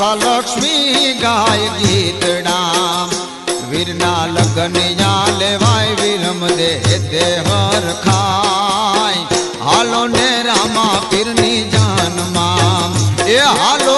આશા લક્ષ્મી ગાય ગીતડા વીરના લગ્ન યા લેવાય વિલમ દે તે હર ખાય. હાલો ને રામા પીરની જાનમાં એ હાલો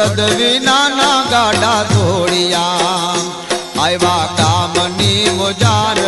બળદ વિનાના ગાડા દોડિયા આવ્યા કામની મોજાર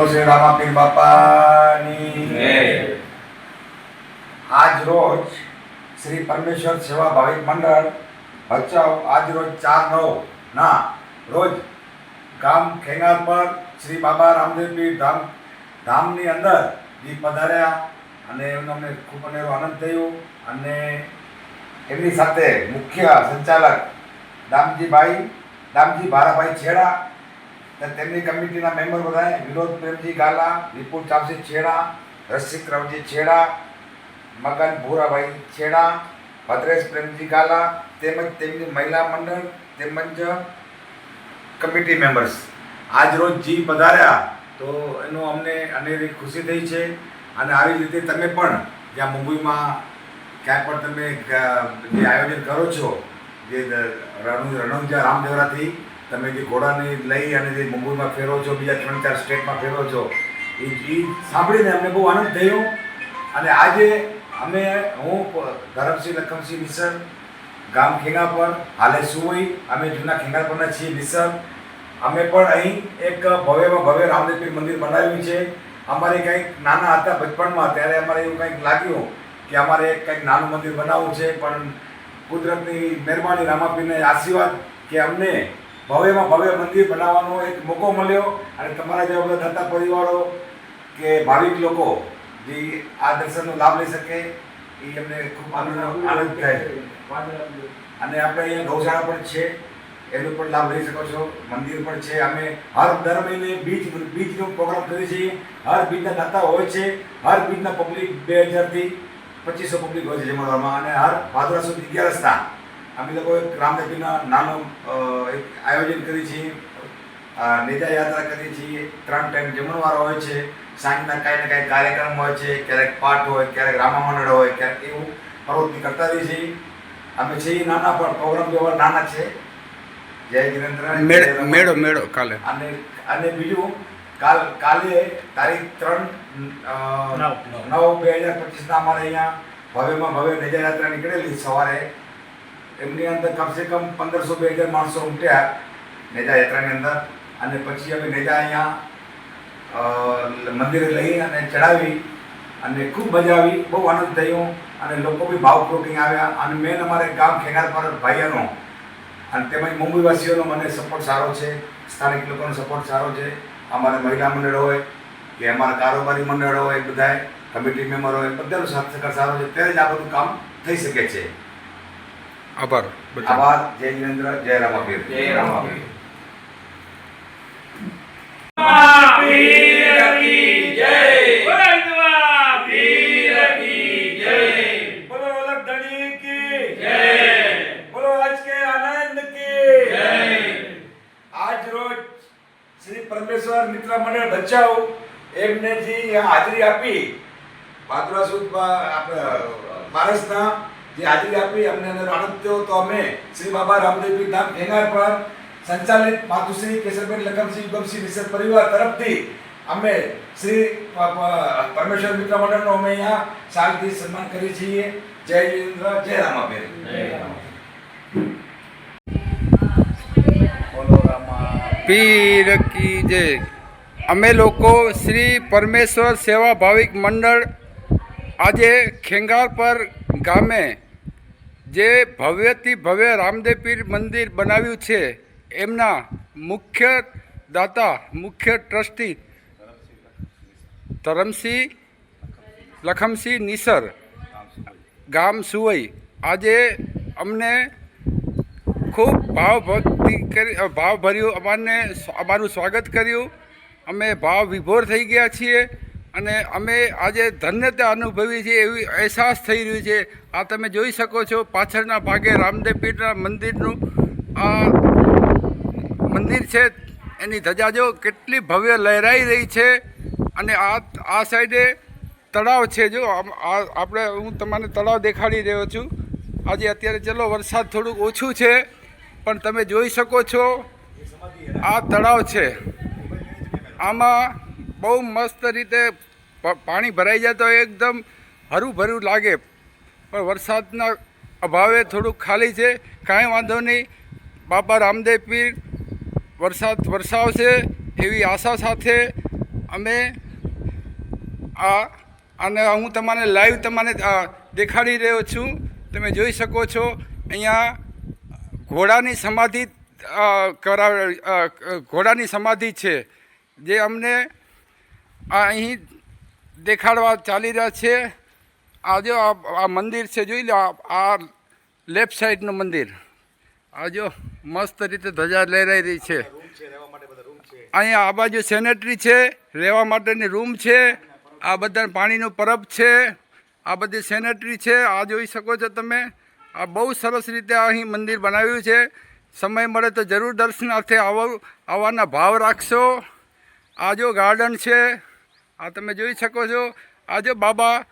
બોલો શ્રી રામાપીર બાપાની. આજ રોજ શ્રી પરમેશ્વર સેવા ભાવિક મંડળ ભચાઉ આજ રોજ ચાર નવ ના રોજ ગામ ખેંગાર પર શ્રી બાબા રામદેવ પીર ધામ ધામની અંદર દીપ પધાર્યા અને એમનો અમને ખૂબ અનેરો આનંદ થયો અને એમની સાથે મુખ્ય સંચાલક દામજીભાઈ દામજી ભારાભાઈ છેડા અને તેમની કમિટીના મેમ્બર બધા વિનોદ પ્રેમજી ગાલા, વિપુલ ચામસી છેડા, રસિક રાવજી છેડા, મગન ભૂરાભાઈ છેડા, ભદ્રેશ પ્રેમજી ગાલા તેમજ તેમની મહિલા મંડળ તેમજ કમિટી મેમ્બર્સ. આજ રોજ જી પધાર્યા તો એનો અમને અનેરી ખુશી થઈ છે અને આવી રીતે તમે પણ જ્યાં મુંબઈમાં ક્યાંય પણ તમે જે આયોજન કરો છો, જે રણુ, રણુંજા રામદેવરાથી તમે જે ઘોડાને લઈ અને જે મુંબઈમાં ફેરો છો, બીજા ત્રણ ચાર સ્ટેટમાં ફેરો છો, એ સાંભળીને અમને બહુ આનંદ થયો. અને આજે અમે, હું, ધરમસિંહ, લખમસિંહ મિસર ગામ ખેંગાપર હાલે સુવઈ, અમે જૂના ખેંગાપરના છીએ મિસર અમે પણ અહીં એક ભવ્યમાં ભવ્ય રામદેવપીર મંદિર બનાવ્યું છે. અમારે કંઈક નાના હતા બચપણમાં, ત્યારે અમારે એવું કંઈક લાગ્યું કે અમારે એક કંઈક નાનું મંદિર બનાવવું છે, પણ કુદરતની મહેરબાની રામાપીરને આશીર્વાદ કે અમને ભવ્યમાં ભવ્ય મંદિર બનાવવાનો એક મોકો મળ્યો અને તમારા જેવા બધા ધંધા પરિવારો કે ભાવિક લોકો જે આ દર્શનનો લાભ લઈ શકે, એ અમને ખૂબ આનંદ આનંદ થાય. અને આપણે અહીંયા ગૌશાળા પણ છે, એનો પણ લાભ લઈ શકો છો. મંદિર પણ છે. અમે હર દર મહિને બીજ, બીજનો પ્રોગ્રામ કરીએ છીએ. હર બીજના દાતા હોય છે. હર બીજના પબ્લિક બે હજારથી પચીસો પબ્લિક હોય છે જમાડવામાં અને હર ભાદરા સુધી અગિયારસના અમે લોકો એક નાનો એક આયોજન કરીએ છીએ નેજા યાત્રા કરીએ છીએ ત્રણ ટાઈમ જમણવાર હોય છે. સાંજના કાંઈ ને કાંઈ કાર્યક્રમ હોય છે ક્યારેક પાઠ હોય ક્યારેક રામા મંડળ હોય ક્યારેક એવું પ્રવૃત્તિ કરતા રહીએ છીએ. અમે છીએ નાના પણ પ્રોગ્રામ જોવા નાના છે. જય જીનેન્દ્ર મેળો મેળો મેળો કાલે. અને અને બીજું કાલ કાલે તારીખ ત્રણ નવ. બે હજાર પચીસના અમારે અહીંયા ભવ્યમાં ભવ્ય નેજા યાત્રા નીકળેલી સવારે. એમની અંદર કમસે કમ પંદરસો બે હજાર માણસો ઉમટ્યા નેજા યાત્રાની અંદર. અને પછી અમે નેજા અહીંયા મંદિરે લઈ અને ચડાવી અને ખૂબ મજા આવી. બહુ આનંદ થયો અને લોકો બી ભાવપૂર્વક આવ્યા. અને મેન અમારે ગામ ખેગાર પર ભાઈઓનો અને તેમજ મુંબઈવાસીઓનો મને સપોર્ટ સારો છે. સ્થાનિક લોકોનો સપોર્ટ સારો છે. અમારા મહિલા મંડળ હોય કે અમારા કારોબારી મંડળ હોય બધાય, કમિટી મેમ્બર હોય, બધાનો સાથ સહકાર સારો છે. ત્યારે જ આ બધું કામ થઈ શકે છે. આભાર બધા આભાર જય જીનેન્દ્ર જય રામાપીર જય રામાપીર બોલો વલ્લભ ધણી કી બોલો આજ કે આનંદ કી આજ રોજ શ્રી પરમેશ્વર મિત્ર મંડળ ભચાઉ એમને જે અહીંયા હાજરી આપી ભાદરવા સુદ માણસના જે હાજરી આપી અમને અંદર આનંદ થયો તો અમે શ્રી બાબા રામદેવજી ધામ ખેંગાર પર સંચાલિત માતુશ્રી કેશરબેન લખમસિંહ યુગમસિંહ વિશેષ પરિવાર તરફથી અમે શ્રી પરમેશ્વર મિત્ર મંડળનો અમે અહીંયા સાલથી સન્માન કરીએ છીએ. જય જીનેન્દ્ર જય રામાભેર જય રામા પીર કી જય. અમે લોકો શ્રી પરમેશ્વર સેવા ભાવિક મંડળ આજે ખેંગાર પર ગામે જે ભવ્યથી ભવ્ય રામદેવ પીર મંદિર બનાવ્યું છે, એમના મુખ્ય દાતા, મુખ્ય ટ્રસ્ટી ધરમસિંહ લખમસિંહ નિસર, ગામ સુવઈ. આજે અમને ખૂબ ભાવભક્તિ કરી ભાવભર્યું અમારને અમારું સ્વાગત કર્યું. અમે ભાવ વિભોર થઈ ગયા છીએ. અને અમે આજે ધન્યતા અનુભવી છીએ, એવી અહેસાસ થઈ રહ્યું છે. આ તમે જોઈ શકો છો, પાછળના ભાગે રામદેવ પીઠના મંદિરનું આ મંદિર છે. એની ધજા જો કેટલી ભવ્ય લહેરાઈ રહી છે. અને આ આ સાઈડે તળાવ છે જો. આપણે, હું તમને તળાવ દેખાડી રહ્યો છું. આજે અત્યારે ચલો વરસાદ થોડુંક ઓછું છે, પણ તમે જોઈ શકો છો, આ તળાવ છે. આમાં બહુ મસ્ત રીતે પાણી ભરાઈ જાય તો એકદમ હરું ભરું લાગે. પણ વરસાદના અભાવે થોડુંક ખાલી છે. કાંઈ વાંધો નહીં. બાબા રામદેવ પીર, વરસાદ વરસાવશે એવી આશા સાથે અમે આ, અને હું તમને લાઈવ તમને દેખાડી રહ્યો છું. તમે જોઈ શકો છો અહીંયા ઘોડાની સમાધિ કરાવ ઘોડાની સમાધિ છે. જે અમને આ અહીં દેખાડવા ચાલી રહ્યા છે. આ જો આ મંદિર છે, જોઈ લો, આ- આ લેફ્ટ સાઈડનું મંદિર. આ જો મસ્ત રીતે ધજા લહેરાઈ રહી છે. અહીંયા આ બાજુ સેનેટરી છે, રહેવા માટેની રૂમ છે. આ બધા પાણીનું પરબ છે. આ બધી સેનેટરી છે. આ જોઈ શકો છો તમે. આ બહુ સરસ રીતે અહીં મંદિર બનાવ્યું છે. સમય મળે તો જરૂર દર્શનાર્થે આવો આવવાના ભાવ રાખશો. આ જો ગાર્ડન છે આ તમે જોઈ શકો છો, આ જો બાબા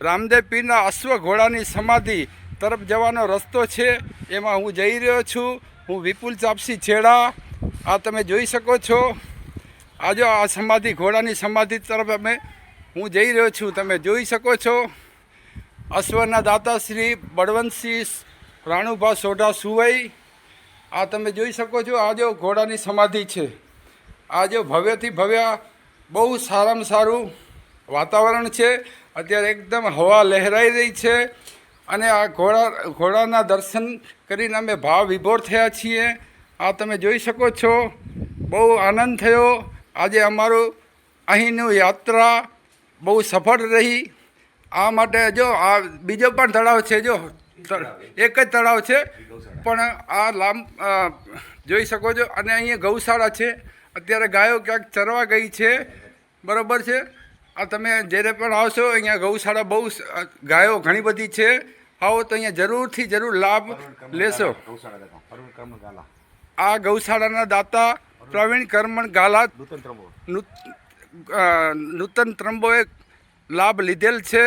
રામદેવ પીરના અશ્વ ઘોડાની સમાધિ તરફ જવાનો રસ્તો છે. એમાં હું જઈ રહ્યો છું. હું વિપુલ ચાપસી છેડા. આ તમે જોઈ શકો છો. આ જો આ સમાધિ, ઘોડાની સમાધિ તરફ અમે હું જઈ રહ્યો છું. તમે જોઈ શકો છો. અશ્વના દાતાશ્રી બળવંતસિંહ રાણુભા સોઢા સુવઈ. આ તમે જોઈ શકો છો. આ જો ઘોડાની સમાધિ છે. આ જો ભવ્યથી ભવ્ય બહુ સારામાં સારું વાતાવરણ છે. અત્યારે એકદમ હવા લહેરાઈ રહી છે અને આ ઘોડા, ઘોડાના દર્શન કરીને અમે ભાવ વિભોર થયા છીએ. આ તમે જોઈ શકો છો. બહુ આનંદ થયો. આજે અમારું અહીંનું યાત્રા બહુ સફળ રહી. આ માટે જો આ બીજો પણ તળાવ છે, જો એક જ તળાવ છે. પણ આ લાંબ જોઈ શકો છો. અને અહીંયા ગૌશાળા છે. અત્યારે ગાયો ક્યાંક ચરવા ગઈ છે. બરોબર છે? આ તમે જ્યારે પણ આવશો અહીંયા ગૌશાળા બહુ ગાયો ઘણી બધી છે. આવો તો અહીંયા જરૂરથી જરૂર લાભ લેશો. આ ગૌશાળાના દાતા પ્રવીણ કર્મણ ગાલા નૂતન ત્રંબોએ લાભ લીધેલ છે.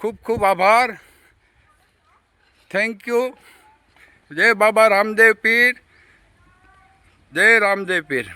ખૂબ ખૂબ આભાર. Thank you. જય બાબા રામદેવ પીર. જય રામદેવ પીર.